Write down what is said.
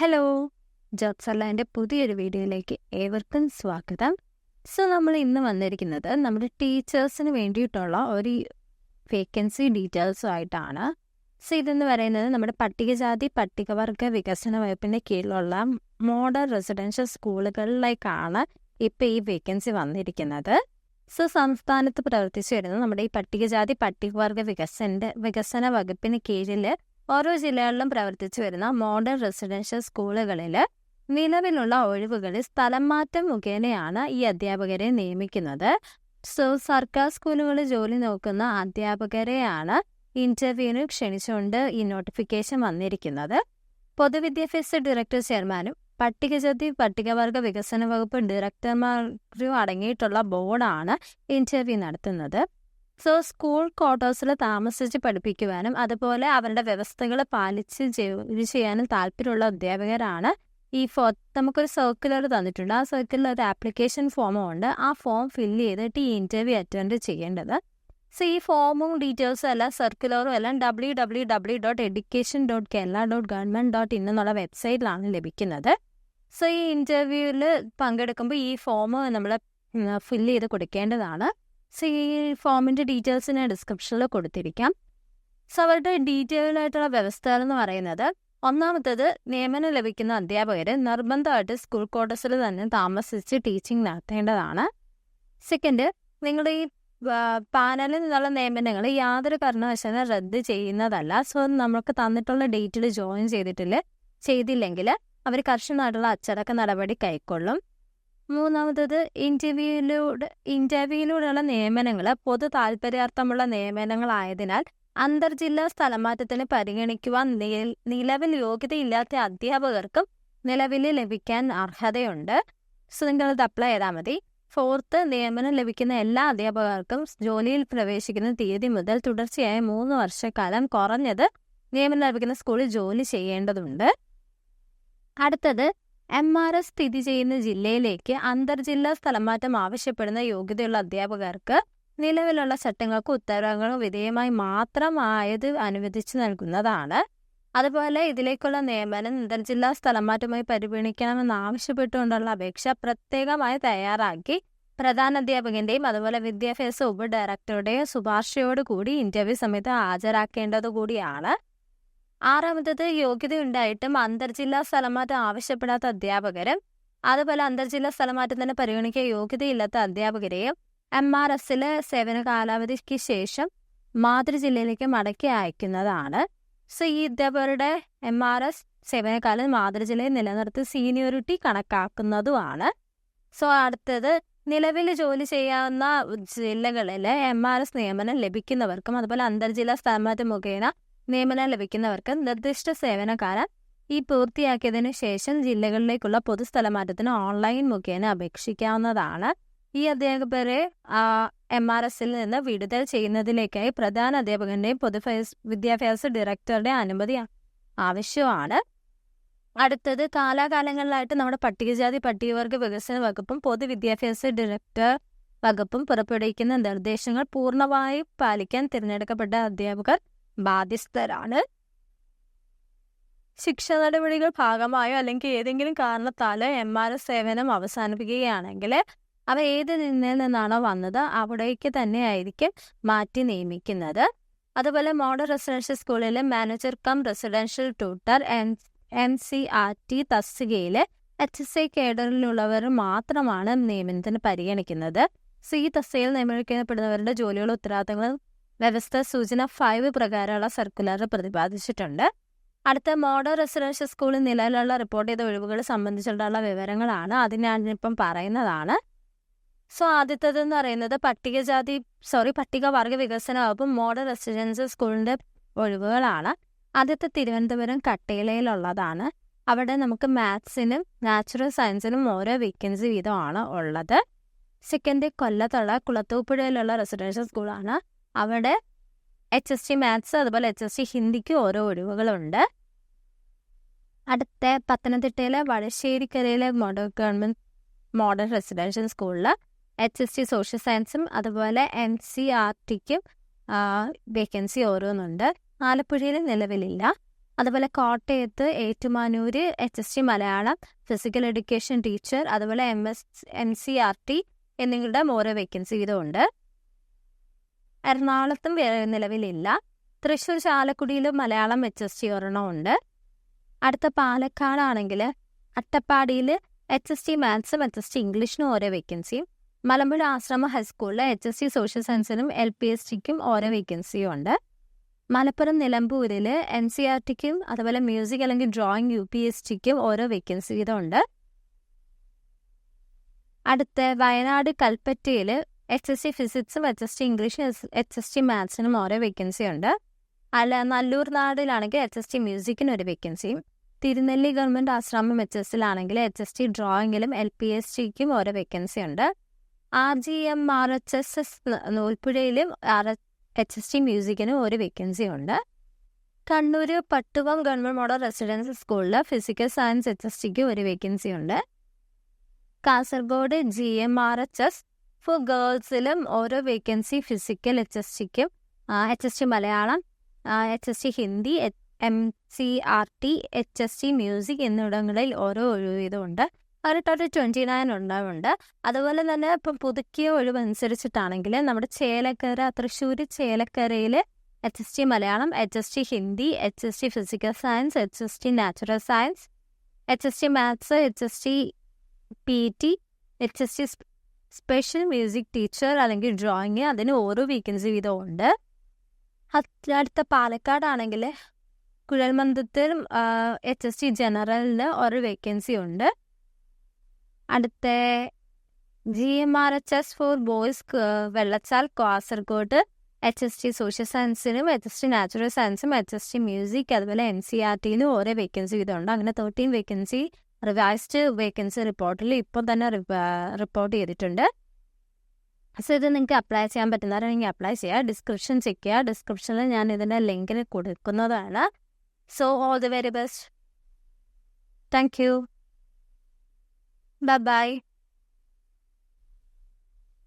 Hello ജോബ്സല്ലാന്റെ പുതിയൊരു വീഡിയോയിലേക്ക് ഏവർക്കും സ്വാഗതം. സോ നമ്മൾ ഇന്ന് വന്നിരിക്കുന്നത് നമ്മുടെ ടീച്ചേഴ്സിന് വേണ്ടിയിട്ടുള്ള ഒരു വേക്കൻസി ഡീറ്റെയിൽസും ആയിട്ടാണ്. സോ ഇതെന്ന് പറയുന്നത് നമ്മുടെ പട്ടികജാതി പട്ടികവർഗ വികസന വകുപ്പിന്റെ കീഴിലുള്ള മോഡൽ റെസിഡൻഷ്യൽ സ്കൂളുകളിലേക്കാണ് ഇപ്പോൾ ഈ വേക്കൻസി വന്നിരിക്കുന്നത്. സോ സംസ്ഥാനത്ത് പ്രവർത്തിച്ചു വരുന്ന നമ്മുടെ ഈ പട്ടികജാതി പട്ടികവർഗ വികസന വികസന വകുപ്പിന് കീഴിൽ ഓരോ ജില്ലകളിലും പ്രവർത്തിച്ചു വരുന്ന മോഡേൺ റെസിഡൻഷ്യൽ സ്കൂളുകളിൽ നിലവിലുള്ള ഒഴിവുകളിൽ സ്ഥലം മാറ്റം മുഖേനയാണ് ഈ അധ്യാപകരെ നിയമിക്കുന്നത്. സോ സർക്കാർ സ്കൂളുകളിൽ ജോലി നോക്കുന്ന അധ്യാപകരെയാണ് ഇന്റർവ്യൂവിന് ക്ഷണിച്ചുകൊണ്ട് ഈ നോട്ടിഫിക്കേഷൻ വന്നിരിക്കുന്നത്. പൊതുവിദ്യാഭ്യാസ ഡയറക്ടർ ചെയർമാനും പട്ടികജാതി പട്ടികവർഗ വികസന വകുപ്പ് ഡയറക്ടർമാരും അടങ്ങിയിട്ടുള്ള ബോർഡാണ് ഇന്റർവ്യൂ നടത്തുന്നത്. സോ സ്കൂൾ ക്വാർട്ടേഴ്സിൽ താമസിച്ച് പഠിപ്പിക്കുവാനും അതുപോലെ അവരുടെ വ്യവസ്ഥകൾ പാലിച്ച് ജോലി ചെയ്യാനും താല്പര്യമുള്ള അധ്യാപകരാണ്. ഈ ഫോ നമുക്കൊരു സർക്കുലർ തന്നിട്ടുണ്ട്. ആ സർക്കുലർ ഒരു ആപ്ലിക്കേഷൻ ഫോമും ഉണ്ട്. ആ ഫോം ഫില്ല് ചെയ്തിട്ട് ഈ ഇന്റർവ്യൂ അറ്റൻഡ് ചെയ്യേണ്ടത്. സോ ഈ ഫോമും ഡീറ്റെയിൽസും എല്ലാം സർക്കുലറും എല്ലാം W W W dot education dot Kerala dot government dot in എന്നുള്ള വെബ്സൈറ്റിലാണ് ലഭിക്കുന്നത് സോ ഈ ഇന്റർവ്യൂവിൽ പങ്കെടുക്കുമ്പോൾ ഈ ഫോം നമ്മൾ ഫില്ല് ചെയ്ത് കൊടുക്കേണ്ടതാണ്. സോ ഈ ഫോമിന്റെ ഡീറ്റെയിൽസ് ഞാൻ ഡിസ്ക്രിപ്ഷനിൽ കൊടുത്തിരിക്കാം. സോ അവരുടെ ഡീറ്റെയിൽ ആയിട്ടുള്ള വ്യവസ്ഥകൾ എന്ന് പറയുന്നത് ഒന്നാമത്തത് നിയമനം ലഭിക്കുന്ന അധ്യാപകർ നിർബന്ധമായിട്ട് സ്കൂൾ ക്വാർട്ടേഴ്സിൽ തന്നെ താമസിച്ച് ടീച്ചിങ് നടത്തേണ്ടതാണ്. സെക്കൻഡ് നിങ്ങളുടെ ഈ പാനലിൽ നിന്നുള്ള നിയമനങ്ങൾ യാതൊരു കാരണവശാലും റദ്ദ് ചെയ്യുന്നതല്ല. സോ നമുക്ക് തന്നിട്ടുള്ള ഡേറ്റിൽ ജോയിൻ ചെയ്തിട്ടില്ല ചെയ്തില്ലെങ്കിൽ അവർ കർശനമായിട്ടുള്ള അച്ചടക്ക നടപടി കൈക്കൊള്ളും. മൂന്നാമത്തത് ഇന്റർവ്യൂയിലൂടെ ഇന്റർവ്യൂയിലൂടെയുള്ള നിയമനങ്ങൾ പൊതു താല്പര്യാർത്ഥമുള്ള നിയമനങ്ങളായതിനാൽ അന്തർജില്ലാ സ്ഥലമാറ്റത്തിന് പരിഗണിക്കുവാൻ നിലവിൽ യോഗ്യതയില്ലാത്ത അധ്യാപകർക്കും നിലവിൽ ലഭിക്കാൻ അർഹതയുണ്ട്. സോ നിങ്ങളത് അപ്ലൈ ചെയ്താൽ മതി. ഫോർത്ത് നിയമനം ലഭിക്കുന്ന എല്ലാ അധ്യാപകർക്കും ജോലിയിൽ പ്രവേശിക്കുന്ന തീയതി മുതൽ തുടർച്ചയായ മൂന്ന് വർഷക്കാലം കുറഞ്ഞത് നിയമനം ലഭിക്കുന്ന സ്കൂളിൽ ജോലി ചെയ്യേണ്ടതുണ്ട്. അടുത്തത് എം ആർ എസ് സ്ഥിതി ചെയ്യുന്ന ജില്ലയിലേക്ക് അന്തർജില്ലാ സ്ഥലമാറ്റം ആവശ്യപ്പെടുന്ന യോഗ്യതയുള്ള അധ്യാപകർക്ക് നിലവിലുള്ള ചട്ടങ്ങൾക്ക് ഉത്തരവുകളും വിധേയമായി മാത്രമായത് അനുവദിച്ചു നൽകുന്നതാണ്. അതുപോലെ ഇതിലേക്കുള്ള നിയമനം അന്തർജില്ലാ സ്ഥലമാറ്റമായി പരിഗണിക്കണമെന്ന് ആവശ്യപ്പെട്ടുകൊണ്ടുള്ള അപേക്ഷ പ്രത്യേകമായി തയ്യാറാക്കി പ്രധാന അധ്യാപകന്റെയും അതുപോലെ വിദ്യാഭ്യാസ ഉപ ഡയറക്ടറുടെയും ശുപാർശയോടുകൂടി ഇന്റർവ്യൂ സമയത്ത് ഹാജരാക്കേണ്ടതുകൂടിയാണ്. ആറാമത്തത് യോഗ്യതയുണ്ടായിട്ടും അന്തർജില്ലാ സ്ഥലമാറ്റം ആവശ്യപ്പെടാത്ത അധ്യാപകരും അതുപോലെ അന്തർജില്ലാ തന്നെ പരിഗണിക്കാൻ യോഗ്യതയില്ലാത്ത അധ്യാപകരെയും എം ആർ എസിലെ സേവന കാലാവധിക്ക് ശേഷം മാതൃജില്ലയിലേക്ക് മടക്കി അയക്കുന്നതാണ്. സോ ഈ അധ്യാപകരുടെ എം ആർ എസ് സേവനകാലം മാതൃജില്ലയിൽ നിലനിർത്തി സീനിയോറിറ്റി കണക്കാക്കുന്നതുമാണ്. സോ അടുത്തത് നിലവിൽ ജോലി ചെയ്യാവുന്ന ജില്ലകളിൽ എം ആർ എസ് നിയമനം ലഭിക്കുന്നവർക്കും അതുപോലെ അന്തർജില്ലാ സ്ഥലമാറ്റം മുഖേന നിയമനം ലഭിക്കുന്നവർക്ക് നിർദ്ദിഷ്ട സേവനകാലം ഈ പൂർത്തിയാക്കിയതിനു ശേഷം ജില്ലകളിലേക്കുള്ള പൊതുസ്ഥലമാറ്റത്തിന് ഓൺലൈൻ മുഖേന അപേക്ഷിക്കാവുന്നതാണ്. ഈ അധ്യാപകരെ എം ആർ എസിൽ നിന്ന് വിടുതൽ ചെയ്യുന്നതിലേക്കായി പ്രധാന അധ്യാപകന്റെയും പൊതുവിദ്യാഭ്യാസ ഡയറക്ടറുടെ അനുമതി ആവശ്യമാണ്. അടുത്തത് കാലാകാലങ്ങളിലായിട്ട് നമ്മുടെ പട്ടികജാതി പട്ടികവർഗ വികസന വകുപ്പും പൊതുവിദ്യാഭ്യാസ ഡയറക്ടർ വകുപ്പും പുറപ്പെടുവിക്കുന്ന നിർദ്ദേശങ്ങൾ പൂർണമായും പാലിക്കാൻ തിരഞ്ഞെടുക്കപ്പെട്ട അധ്യാപകർ ബാധ്യസ്ഥരാണ്. ശിക്ഷ നടപടികൾ ഭാഗമായോ അല്ലെങ്കിൽ ഏതെങ്കിലും കാരണത്താലോ എം ആർ എസ് സേവനം അവസാനിപ്പിക്കുകയാണെങ്കിൽ അവ ഏത് നിന്നിൽ നിന്നാണോ വന്നത് അവിടേക്ക് തന്നെ ആയിരിക്കും മാറ്റി നിയമിക്കുന്നത്. അതുപോലെ മോഡൽ റെസിഡൻഷ്യൽ സ്കൂളിലെ manager cum residential tutor N M C R T തസ്തികയിലെ H S I കേഡറിലുള്ളവർ മാത്രമാണ് നിയമനത്തിന് പരിഗണിക്കുന്നത്. സി തസ്തികയിൽ നിയമിക്കപ്പെടുന്നവരുടെ ജോലികളും ഉത്തരവാദിത്തങ്ങളും വ്യവസ്ഥ സൂചന ഫൈവ് പ്രകാരമുള്ള സർക്കുലർ പ്രതിപാദിച്ചിട്ടുണ്ട്. അടുത്ത മോഡൽ റെസിഡൻഷ്യൽ സ്കൂളിൽ നിലവിലുള്ള റിപ്പോർട്ട് ചെയ്ത ഒഴിവുകൾ സംബന്ധിച്ചിട്ടുള്ള വിവരങ്ങളാണ്. അതിനാണിപ്പം പറയുന്നതാണ്. സോ ആദ്യത്തേതെന്ന് പറയുന്നത് പട്ടികജാതി സോറി പട്ടികവർഗ വികസന വകുപ്പ് മോഡൽ റെസിഡൻഷ്യൽ സ്കൂളിന്റെ ഒഴിവുകളാണ്. ആദ്യത്തെ തിരുവനന്തപുരം കട്ടയിലയിലുള്ളതാണ് അവിടെ നമുക്ക് മാത്സിനും നാച്ചുറൽ സയൻസിനും ഓരോ വേക്കൻസി വീതമാണ് ഉള്ളത്. സെക്കൻഡ് കൊല്ലത്തുള്ള കുളത്തൂപ്പുഴയിലുള്ള റെസിഡൻഷ്യൽ സ്കൂളാണ് അവിടെ എച്ച് എസ് ടി മാത്സ് അതുപോലെ എച്ച് എസ് ടി ഹിന്ദിക്ക് ഓരോ ഒഴിവുകളുണ്ട്. അടുത്ത പത്തനംതിട്ടയിലെ വടശ്ശേരിക്കരയിലെ മോഡൽ ഗവൺമെന്റ് മോഡൽ റെസിഡൻഷ്യൽ സ്കൂളിൽ എച്ച് എസ് ടി സോഷ്യൽ സയൻസും അതുപോലെ എൻ സി ആർ ടിക്കും വേക്കൻസി ഓരോന്നുണ്ട്. ആലപ്പുഴയിൽ നിലവിലില്ല. അതുപോലെ കോട്ടയത്ത് Ettumanoor H S T Malayalam physical education teacher അതുപോലെ M S N C R T എന്നിവരുടെ ഓരോ വേക്കൻസി വീതമുണ്ട്. എറണാകുളത്തും നിലവിലില്ല. തൃശ്ശൂർ ചാലക്കുടിയിലും മലയാളം എച്ച് എസ് ടി ഒരെണ്ണം ഉണ്ട്. അടുത്ത പാലക്കാടാണെങ്കിൽ അട്ടപ്പാടിയിൽ എച്ച് എസ് ടി മാത്സും എച്ച് എസ് ടി ഇംഗ്ലീഷിനും ഓരോ വേക്കൻസിയും. മലമ്പുഴ ആശ്രമ ഹൈസ്കൂളിൽ എച്ച് എസ് ടി സോഷ്യൽ സയൻസിനും എൽ പി എസ് ടിക്കും ഓരോ വേക്കൻസിയും ഉണ്ട്. മലപ്പുറം നിലമ്പൂരിൽ എൻ സി ആർ ടിക്കും അതുപോലെ മ്യൂസിക് അല്ലെങ്കിൽ ഡ്രോയിങ് യു പി എസ് ടിക്കും ഓരോ വേക്കൻസി വീതം ഉണ്ട്. അടുത്ത വയനാട് കൽപ്പറ്റയിൽ എച്ച് എസ് ടി ഫിസിക്സും എച്ച് എസ് ടി ഇംഗ്ലീഷും എച്ച് എസ് ടി മാത്സിനും ഓരോ വേക്കൻസി ഉണ്ട് അല്ല നല്ലൂർ നാടിലാണെങ്കിൽ എച്ച് എസ് ടി മ്യൂസിക്കിന് ഒരു വേക്കൻസിയും തിരുനെല്ലി ഗവൺമെന്റ് ആശ്രമം എച്ച് ടിയിലാണെങ്കിൽ എച്ച് എസ് ടി ഡ്രോയിങ്ങിലും എൽ പി എസ് ടിക്കും ഓരോ വേക്കൻസി ഉണ്ട് R G M R H S S നൂൽപ്പുഴയിലും R H S T മ്യൂസിക്കിനും ഒരു വേക്കൻസി ഉണ്ട് Kannur Pattuvam government model residential സ്കൂളിൽ ഫിസിക്കൽ സയൻസ് എച്ച് എസ് ടിക്ക് ഒരു വേക്കൻസി ഉണ്ട് Kasaragod G M R H S for ഗേൾസിലും ഓരോ vacancy physical H S ടിക്കും H S T Malayalam H S T Hindi M C R T H S T music എന്നിവിടങ്ങളിൽ ഓരോ ഒഴിവുണ്ട് വീതമുണ്ട് ഒരു total twenty nine ഉണ്ടാവുന്നുണ്ട് അതുപോലെ തന്നെ ഇപ്പം പുതുക്കിയ ഒഴിവ് അനുസരിച്ചിട്ടാണെങ്കിൽ നമ്മുടെ ചേലക്കര തൃശ്ശൂർ ചേലക്കരയിൽ H S T Malayalam H S T Hindi H S T physical science H S T natural science H S T maths H S T P T H S T special music teacher അല്ലെങ്കിൽ drawing അതിന് ഓരോ vacancy വീതവും ഉണ്ട്. അടുത്ത പാലക്കാടാണെങ്കിൽ കുഴൽമന്ദത്തിൽ H S T ജനറലിന് ഒരു വേക്കൻസി ഉണ്ട്. അടുത്ത G M R H S for boys Vellachal Kasaragod H S T social സയൻസിനും H S T natural സയൻസും എച്ച് എസ് ടി മ്യൂസിക് അതുപോലെ എൻ സി ആർ ടിയിലും ഓരോ വേക്കൻസി വീതമുണ്ട് അങ്ങനെ തേർട്ടീൻ വേക്കൻസി റിവൈസ്ഡ് വേക്കൻസി റിപ്പോർട്ടിൽ ഇപ്പം തന്നെ റിപ്പോർട്ട് ചെയ്തിട്ടുണ്ട്. സോ ഇത് നിങ്ങൾക്ക് അപ്ലൈ ചെയ്യാൻ പറ്റുന്നവരാണെങ്കിൽ അപ്ലൈ ചെയ്യുക ഡിസ്ക്രിപ്ഷൻ ചെക്ക് ചെയ്യുക ഡിസ്ക്രിപ്ഷനിൽ ഞാൻ ഇതിന്റെ ലിങ്കിന് കൊടുക്കുന്നതാണ്. So all the very best thank you bye